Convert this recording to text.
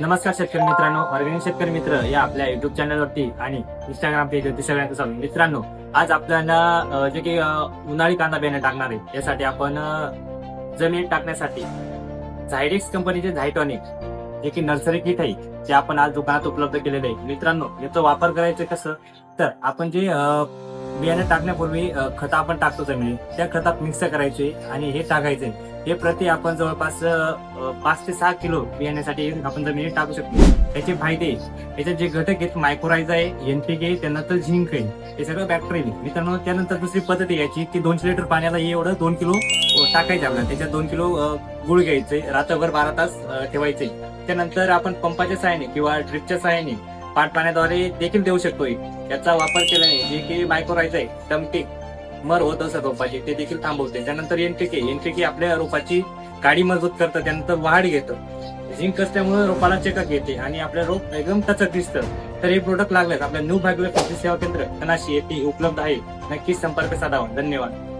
नमस्कार शेतकरी मित्रांनो ऑर्गॅनिक शेतकरी मित्र या आपल्या युट्यूब चॅनलवरती आणि इंस्टाग्राम पेजवरती सगळ्यांचं स्वागत. मित्रांनो आज आपल्याला जे की उन्हाळी कांदा बियाणे टाकणार आहे यासाठी आपण जमीन जमिनीत टाकण्यासाठी झायडेक्स कंपनीचे झायटॉनिक जे की नर्सरी किट आहे ते आपण आज दुकानात उपलब्ध केलेले आहे. मित्रांनो याचा वापर करायचं कसं? तर आपण जे बियाणे टाकण्यापूर्वी खत आपण टाकतो जमिनीत त्या खतात मिक्स करायचे आणि हे टाकायचे. हे प्रति आपण जवळपास पाच ते सहा किलो बियाण्यासाठी आपण जमिनीत टाकू शकतो. त्याचे फायदे याचे जे घटक आहेत मायक्रोरायझा आहे एनपीके त्यानंतर झिंक आहे. हे सगळं बॅक्टेरियल मित्रांनो त्यानंतर दुसरी पद्धत याची की दोनशे लिटर पाण्याला एवढं दोन किलो टाकायचं आपल्याला. त्याच्यात दोन किलो गुळ घ्यायचे रात्रभर बारा तास ठेवायचे. त्यानंतर आपण पंपाच्या सहाय्याने किंवा ड्रिपच्या सहाय्याने पाट पाण्याद्वारे देखील देऊ शकतोय. याचा वापर केल्याने जे की मायक्रोरायझा आहे टमटेक मर होत असत रोपाची ते देखील थांबवते. त्यानंतर एनपीके एनपीके आपल्या रोपाची काडी मजबूत करतं त्यानंतर वाढ घेतं झिंक असल्यामुळे रोपाला चेकअप घेते आणि आपलं रोप एकदम टचक दिसतं. तर हे प्रोडक्ट लागलेत. आपल्या न्यू भागवे सेवा केंद्र कनाशी येथे उपलब्ध आहे. नक्कीच संपर्क साधावा. धन्यवाद.